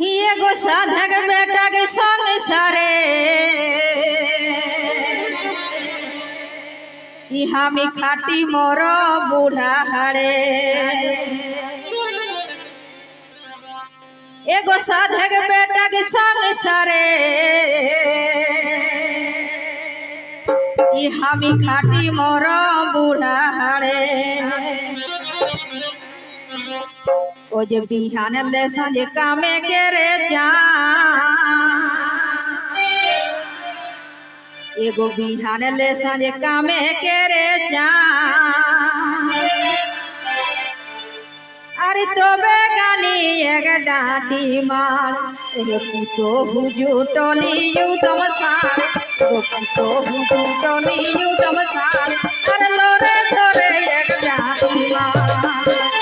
হিয়ে গো সাধক বেটাকে সংসারে। ইহামি খাটি মোর বুড়া হাড়ে। এগো সাধক বেটাকে সংসারে। ইহামি খাটি মোর বুড়া হাড়ে। ও যে বিহান সাজে কামে কেরে যা। এগো বিহান সাজে কামে কেরে যা। আর তবে গানি এক ডাটি মার এ পুতো হুজু টলি ইউ তমসার, ও পুতো হুজু টলি তমসার, আর লোরে ধরে এক ডাটি মার।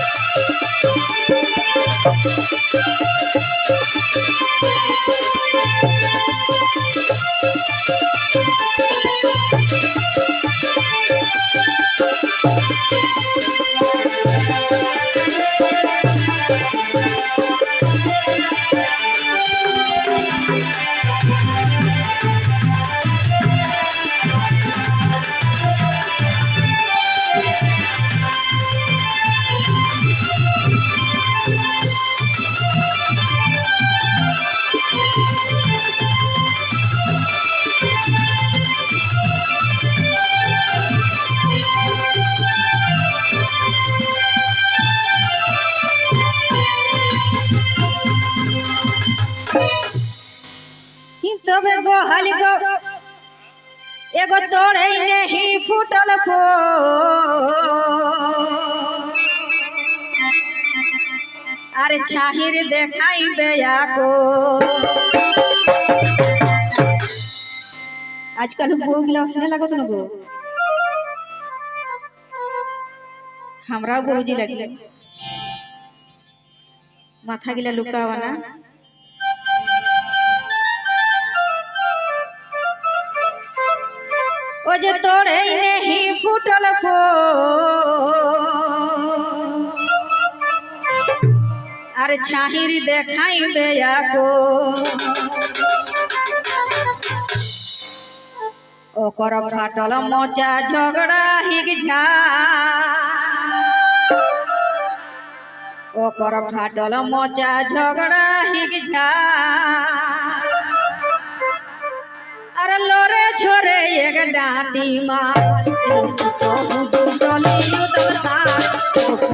তবে গোহাল গো, এগো তোরে নেহি ফুটল ফো আর ছাহির দেখাইবে আকো। আজকাল বউগুলা অসনে লাগত না গো? আমরাও বউজি লাগি। মাথা গিলা লুকাওয়া না। ফুটল আর ছাহির দেখাইবে আকো ওকর ফাটল মোচা ঝগড়া হিগ ঝা। ওকর ফাটল মোচা ঝগড়া হিগ ঝা। আর লরে ঝরে এক ডাটি মা সবু ডলিউ দশা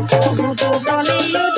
সবু ডলিউ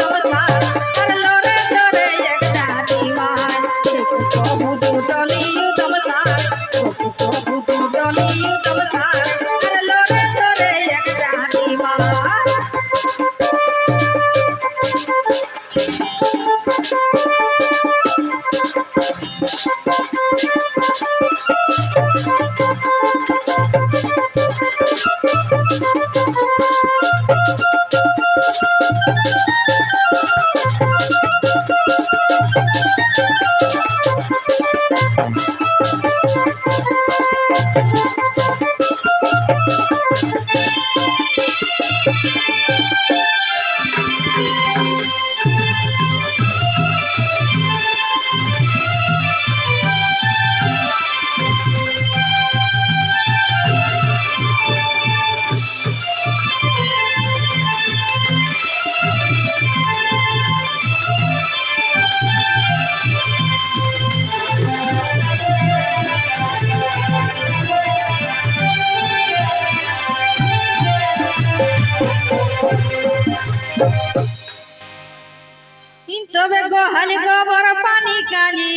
তবে গোহালি গোবর পানি কালি।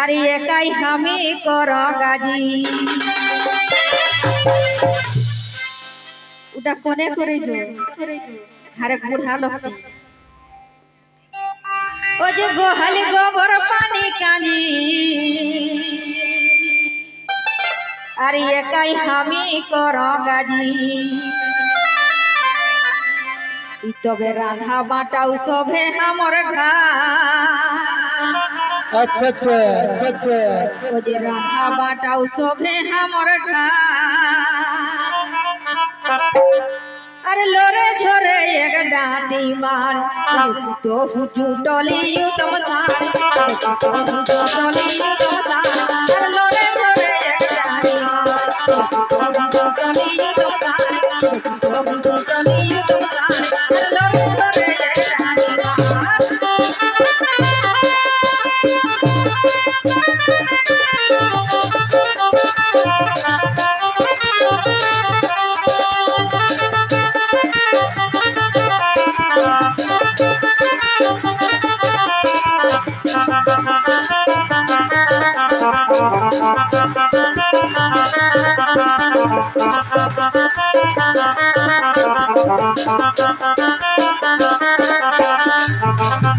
আর একাই আমি কর গাজি। ওটা কোনে করে হারে বুড়া লোক। ও যে গোহালি গোবর পানি কাঁদি আর একাই আমি কর গাজি। তবে রাধা বাটাও সভে আমার ঘা। আচ্ছা আচ্ছা আচ্ছা আচ্ছা। ও যে রাধা বাটাও সভে আমার ঘা। আরে লোরে ঝরে এক ডাঁটি মার তো হুজু টলি তম সার। তো টলি তম সার। আরে লোরে ঝরে এক ডাঁটি মার তো হুজু টলি তম সার। তবে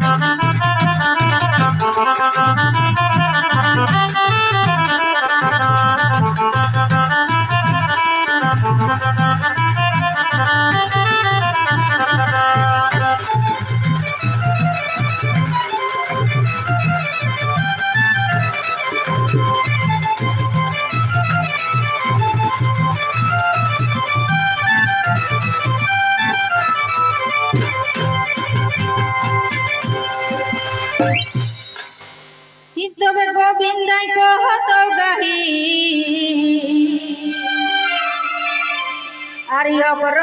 আর অগর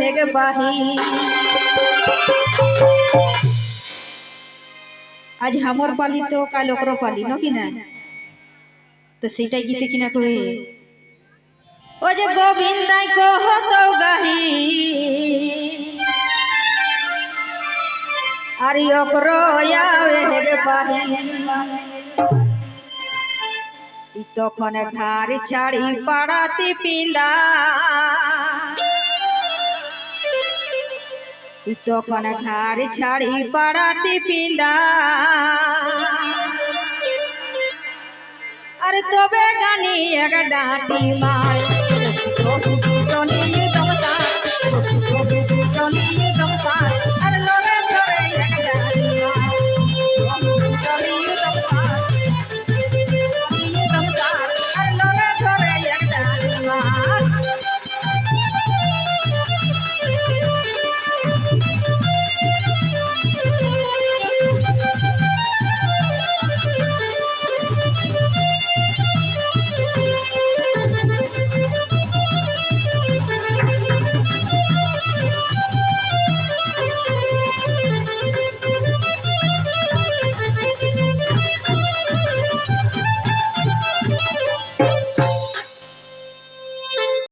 হেগ বাহি আজ হামর পালি তো কাল অকর পালি ন কি না তো সেইটাই গীতে কিনা কই ও যে গোবিন্দাই কহত গাহি আর অকর হেগ বাহি ই তখন ঘর ছাড়ি পাড়াতে পিলা। তখন ঘর ছাড়ি পাড়াতে পিলা। আর তবে গানি এক ডাটি মার।